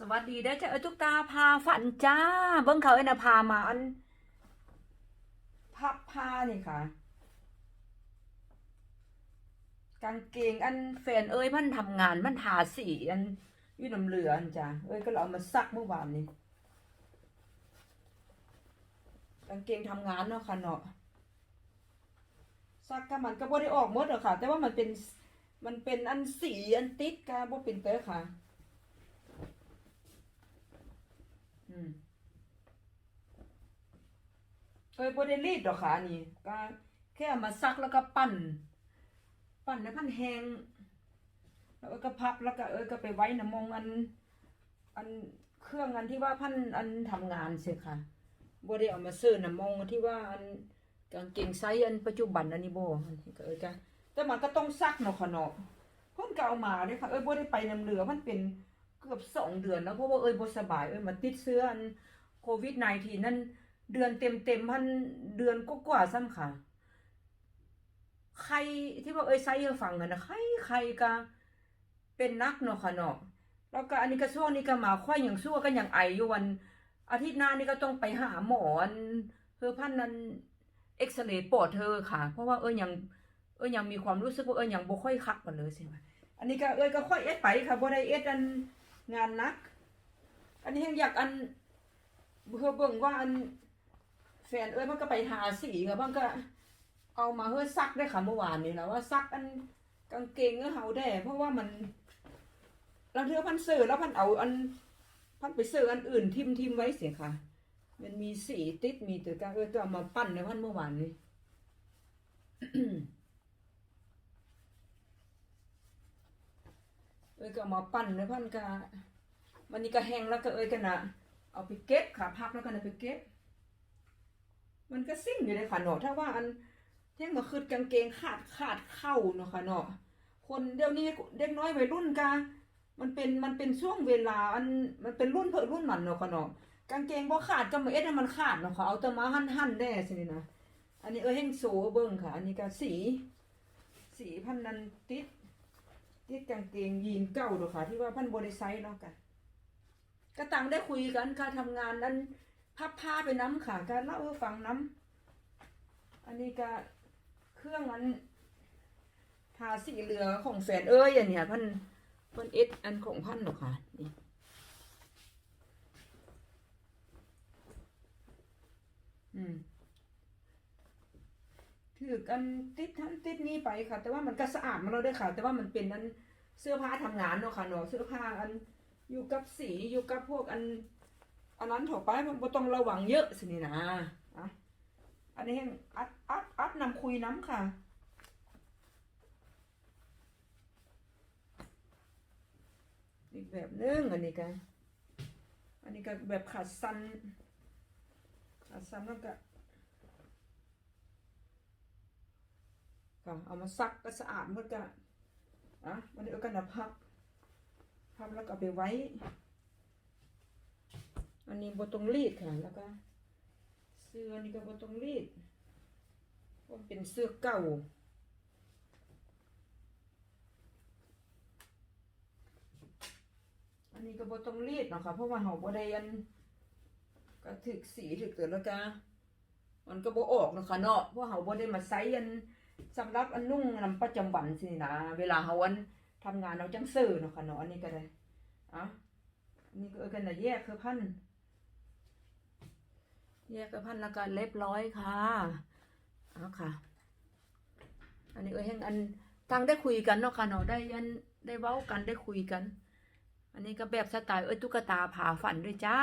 สวัสดีเด้อจ้าเอ้ทุกตาพาฝันจ้า เบิ้งเขาเอ้ยนะพามาอันพับผ้านี่ค่ะ กางเกงอันแฟนเอ้ยมันทำงานมันทาสีอันยื่น้ำเหลืออันจ้าเอ้ยก็เลยเอามาซักเมื่อวานนี้กางเกงทำงานเนาะค่ะเนาะซักก็มันก็บ่ได้ออกหมดหรอกค่ะ แต่ว่ามันเป็นมันเป็นอันสีอันติดก็บ่เป็นเตอค่ะ อืม เอ้ยบด้รีดดอกค่ะอันนี่ก็แค่มาซักแล้วก็ปั้น ปั้นให้มันแหงแล้วก็พับแล้วก็เอ้ยก็ไปไว้น้ำมองอัน อันเครื่องอันที่ว่าพันอันทำงานเสียค่ะบ่ได้เอามาซื้อน้ำมองที่ว่าอันกางเกงไซส์อันปัจจุบันอันนี้บอก็เอ้ยก็แต่มันก็ต้องซักเนาะค่ะเนาะเพิ่นก็เอามาเด้ค่ะเอ้ยบ่ได้ไปน้ำเหลือมันเป็น กือบสองเดือนแล้วเพราะว่าเอ้ยบสบายเอ้ยมันติดเชื้อโควิด -19 นั่นเดือนเต็มเต็มๆพันเดือนกว่าซ้ำค่ะ ใครที่ว่าเอ้ยไซเอฟังกันนะใครใครก็เป็นนักเนาะค่ะเนาะแล้วก็อันนี้ก็ช่วงนี้ก็มาค่อยอย่างชั่วก็ยังไออยู่วัน อาทิตย์หน้านี่ก็ต้องไปหาหมอเธอพันนั้นเอ็กซเรย์ปอดเธอค่ะ เพราะว่าเอ้ยยังเอ้ยยังมีความรู้สึกว่าเอ้ยยังบ่ค่อยคักกันเลยใช่ไหมอันนี้ก็เอ้ยก็ค่อยเอ็ดไปค่ะบ่ได้เอ็ดอัน งานนัก อันนี้ยังอยากอันเพื่อเบิ่งว่าอันแฟนเอ้ยมันก็ไปทาสีกับมันก็ เอามาเพื่อซักได้ค่ะเมื่อวานนี้แล้วว่าซักอันกางเกงก็เฮาได้ เพราะว่ามันเราเทือพันเสือแล้วพันเอาอันพันไปเสืออันอื่นทิมทิมไว้เสียค่ะ มันมีสีติดมีแต่ก็เออก็เอามาปั้นในวันเมื่อวานนี้ เอ้ย ก็มาปั้นในพันก็วันนี้ก็แห้งแล้วก็เอ้ยกันนะเอาไปเก็บค่ะพักแล้วก็นะไปเก็บ มันก็ซิ่งอยู่เลยค่ะเนาะถ้าว่าอันแท่งมาคืดกางเกงขาดขาดเข้าเนาะค่ะเนาะคนเดี๋ยวนี้เด็กน้อยวัยรุ่นกามันเป็นมันเป็นช่วงเวลาอันมันเป็นรุ่นเพิ่นรุ่นมันเนาะค่ะเนาะกางเกงบ่ขาดก็มาเอ็ดให้มันขาดเนาะค่ะเอาแต่มาหั่นหั่นๆได้สินี่นะอันนี้เอ้ยแห้งโซเบิ่งค่ะ อันนี้ก็สี สีพันนันติด ติดกางเกงยีนเก่าเนาะค่ะ ที่ว่าพันบริไซส์เนาะกันก็ต่างได้คุยกันค่ะทำงานนั้นพับผ้าไปน้ำค่ะการเล่าให้ฟังน้ำอันนี้ก็เครื่องอันทาสีเหลือของแฟนเอ้ยอันเนี้ยพันพันเอสอันของพันเนาะค่ะนี่อืม ถือกันติดทั้นติดนี้ไปค่ะ แต่ว่ามันก็สะอาดมาแล้วด้วยค่ะ แต่ว่ามันเป็นอันเสื้อผ้าทำงานเนาะค่ะเนาะเสื้อผ้าอันอยู่กับสีอยู่กับพวกอันอันนั้นถอไปมันบ่ต้องระวังเยอะสินี่นะอะอันนี้ยังอัดอัดอัดนำคุยน้ำค่ะอีกแบบนึงอันนี้ก็อันนี้ก็แบบขาดสั้นขาดสั้นแล้วก็ ก็เอามาซักก็สะอาดหมดก็อะวันนี้เอากันนะพับ พับแล้วก็เอาไปไว้ อันนี้บตรงรีดค่ะ แล้วก็ เสื้อนี่ก็บตรงรีดเพราเป็นเสื้อเก่าอันนี้ก็บตรงรีดเนาะค่ะเพราะว่าเขาบ่ได้อันก็ถึกสีถึกเตือนแล้วก็มันก็บออกเนาะค่ะเนาะเพราะเขาบ่ได้มาใส่อัน สำหรับอันนุ่งนำประจำวันสินะเวลาเขาอันทำงานเอาจังซื้อเนาะค่ะเนาะอันนี้ก็ได้อะอันนี้ก็เออกันน่ะแยกคือพันแยกกับพันแล้วก็เรียบร้อยค่ะเอาค่ะ อันนี้เอ้ยแห่งอันทางได้คุยกันเนาะค่ะเนาะได้ยันได้เว้ากันได้คุยกัน อันนี้ก็แบบสไตล์เอ้ยตุ๊กตาผาฝันด้วยจ้า